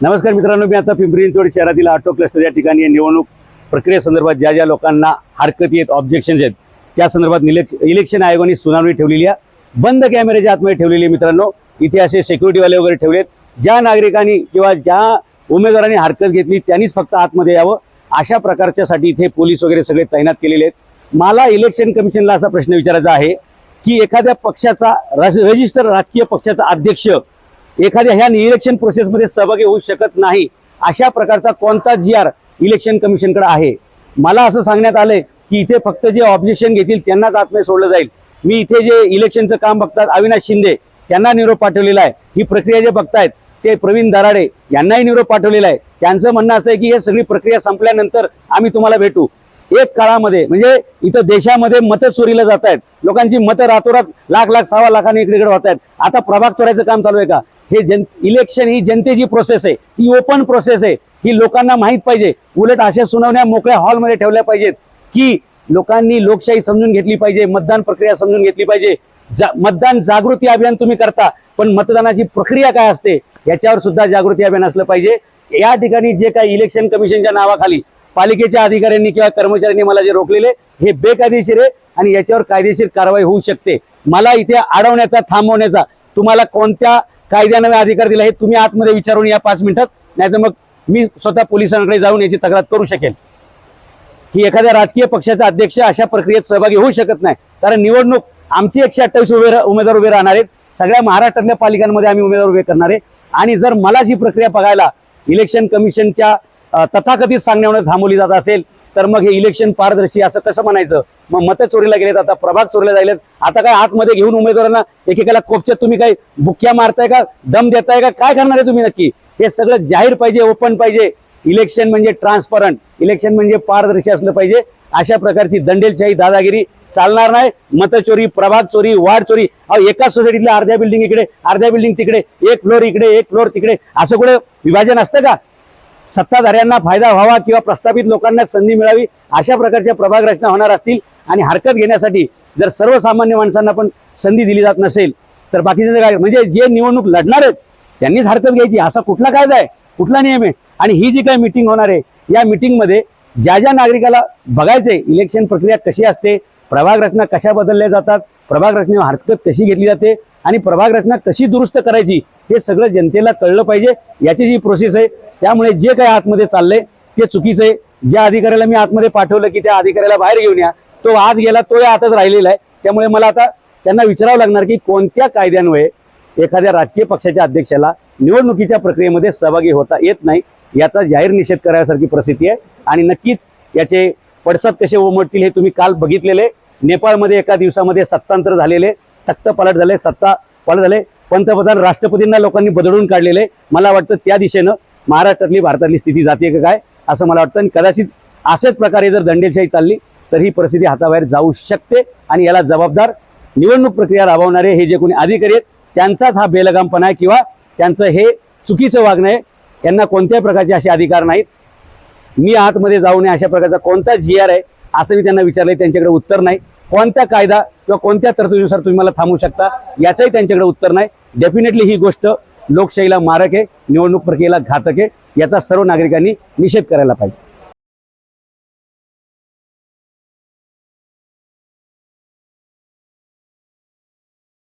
नमस्कार मित्रांनो मी आता पिंपरी चिंचवड शहरातील ऑटो क्लस्टर या ठिकाणी निवडणूक प्रक्रियेसंदर्भात ज्या ज्या लोकांना हरकती आहेत ऑब्जेक्शन आहेत त्या संदर्भात इलेक्शन आयोगाने सुनावणी ठेवलेली आहे. बंद कॅमेऱ्याच्या आतमध्ये ठेवलेली आहे मित्रांनो. इथे असे सिक्युरिटीवाले वगैरे ठेवलेत. ज्या नागरिकांनी किंवा ज्या उमेदवारांनी हरकत घेतली त्यांनीच फक्त आतमध्ये यावं. अशा प्रकारच्यासाठी इथे पोलीस वगैरे सगळे तैनात केलेले आहेत. मला इलेक्शन कमिशनला असा प्रश्न विचारायचा आहे की एखाद्या पक्षाचा रजिस्टर राजकीय पक्षाचा अध्यक्ष एखाद्या ह्या इलेक्शन प्रोसेसमध्ये सहभागी होऊ शकत नाही अशा प्रकारचा कोणता जी आर इलेक्शन कमिशनकडे आहे? मला असं सांगण्यात आलंय की इथे फक्त जे ऑब्जेक्शन घेतील त्यांनाच आतमध्ये सोडलं जाईल. मी इथे जे इलेक्शनचं काम बघतात अविनाश शिंदे त्यांना निरोप पाठवलेला आहे. ही प्रक्रिया जे बघतायत ते प्रवीण दराडे यांनाही निरोप पाठवलेला आहे. त्यांचं म्हणणं असं आहे की हे सगळी प्रक्रिया संपल्यानंतर आम्ही तुम्हाला भेटू. एक काळामध्ये म्हणजे इथं देशामध्ये मतं चोरीला जात आहेत लोकांची मतं रातोरात लाख लाख सव्वा लाखांनी इकडे इकडे होत आहेत आता प्रभाग चोरायचं काम चालू आहे का? हे जन इलेक्शन ही जनतेची प्रोसेस आहे. ही ओपन प्रोसेस आहे. ही लोकांना माहीत पाहिजे. उलट अशा सुनावण्या मोकळ्या हॉलमध्ये ठेवल्या पाहिजेत की लोकांनी लोकशाही समजून घेतली पाहिजे मतदान प्रक्रिया समजून घेतली पाहिजे. जा- मतदान जागृती अभियान तुम्ही करता पण मतदानाची प्रक्रिया काय असते याच्यावर सुद्धा जागृती अभियान असलं पाहिजे. या ठिकाणी जे काही इलेक्शन कमिशनच्या नावाखाली पालिकेच्या अधिकाऱ्यांनी किंवा कर्मचाऱ्यांनी मला जे रोखलेले हे बेकायदेशीर आहे आणि याच्यावर कायदेशीर कारवाई होऊ शकते. मला इथे अडवण्याचा थांबवण्याचा तुम्हाला कोणत्या कायद्याने अधिकार दिला हे तुम्ही आतमध्ये विचारून या पाच मिनिटात. नाही तर मग मी स्वतः पोलिसांकडे जाऊन याची तक्रार करू शकेल. की एखाद्या राजकीय पक्षाचा अध्यक्ष अशा प्रक्रियेत सहभागी होऊ शकत नाही. कारण निवडणूक आमची एकशे अठ्ठावीस उभे रा- उमेदवार उभे राहणार आहेत. सगळ्या महाराष्ट्रातल्या पालिकांमध्ये आम्ही उमेदवार उभे करणार आहे. आणि जर मला जी प्रक्रिया बघायला इलेक्शन कमिशनच्या तथाकथित सांगण्यामुळे थांबवली जात असेल तर मग हे इलेक्शन पारदर्शी असं कसं म्हणायचं? मग मतं चोरीला गेलेत आता प्रभाग चोरीला जायलेत. आता काय आतमध्ये घेऊन उमेदवारांना एकेकाला कोपच्यात तुम्ही काय बुक्क्या मारताय का? दम देताय का? काय करणार आहे तुम्ही नक्की? हे सगळं जाहीर पाहिजे ओपन पाहिजे. इलेक्शन म्हणजे ट्रान्सपरंट इलेक्शन म्हणजे पारदर्शी असलं पाहिजे. अशा प्रकारची दंडेलशाही दादागिरी चालणार नाही. मतचोरी प्रभाग चोरी वार्ड चोरी. अहो एकाच सोसायटीतल्या अर्ध्या बिल्डिंग इकडे अर्ध्या बिल्डिंग तिकडे एक फ्लोर इकडे एक फ्लोर तिकडे. असं कुठे विभाजन असतं का? सत्ताधाऱ्यांना फायदा व्हावा किंवा प्रस्थापित लोकांना संधी मिळावी अशा प्रकारच्या प्रभाग रचना होणार असतील आणि हरकत घेण्यासाठी जर सर्वसामान्य माणसांना पण संधी दिली जात नसेल तर बाकीचे काय म्हणजे जे निवडणूक लढणार आहेत त्यांनीच हरकत घ्यायची. असा कुठला कायदा आहे? कुठला नियम आहे? आणि ही जी काही मिटिंग होणार आहे या मिटिंगमध्ये ज्या ज्या नागरिकाला बघायचंय इलेक्शन प्रक्रिया कशी असते प्रभाग रचना कशा बदलल्या जातात प्रभाग रचनेवर हरकत कशी घेतली जाते आणि प्रभाग रचना कशी दुरुस्त करायची हे सगळं जनतेला कळलं पाहिजे. याची जी प्रोसेस आहे त्यामुळे जे काही आतमध्ये चाललंय ते चुकीचं आहे. ज्या अधिकाऱ्याला मी आतमध्ये पाठवलं की त्या अधिकाऱ्याला बाहेर घेऊन या. तो आत गेला तो आतच राहिलेला आहे. त्यामुळे मला आता त्यांना विचारावं लागणार की कोणत्या कायद्यान्वये एखाद्या राजकीय पक्षाच्या अध्यक्षाला निवडणुकीच्या प्रक्रियेमध्ये सहभागी होता येत नाही याचा जाहीर निषेध करायसारखी परिस्थिती आहे. आणि नक्कीच याचे पडसाद कसे उमटतील हे तुम्ही काल बघितलेले नेपाळमध्ये एका दिवसामध्ये सत्तांतर झालेले तख्त पलट झाले सत्ता पलट झाले. पंतप्रधान राष्ट्रपतींना लोकांनी बदलून काढलेले मला वाटतं त्या दिशेनं महाराष्ट्रातली भारतातली स्थिती जाते का काय असं मला वाटतं. आणि कदाचित अशाच प्रकारे जर दंडेशाही चालली तर ही परिस्थिती हाताबाहेर जाऊ शकते. आणि याला जबाबदार निवडणूक प्रक्रिया राबवणारे हे जे कोणी अधिकारी आहेत त्यांचाच हा बेलगामपणा आहे किंवा त्यांचं हे चुकीचं वागणं आहे यांना कोणत्याही प्रकारचे असे अधिकार नाहीत. मी आतमध्ये जाऊ नये अशा प्रकारचा कोणता जी आर आहे असं मी त्यांना विचारलंय त्यांच्याकडे उत्तर नाही. कोणत्या कायदा किंवा कोणत्या तरतुदीनुसार तुम्ही मला थांबू शकता याचंही त्यांच्याकडे उत्तर नाही. डेफिनेटली ही गोष्ट लोकशाहीला मारक आहे निवडणूक प्रक्रियेला घातक आहे याचा सर्व नागरिकांनी निषेध करायला पाहिजे.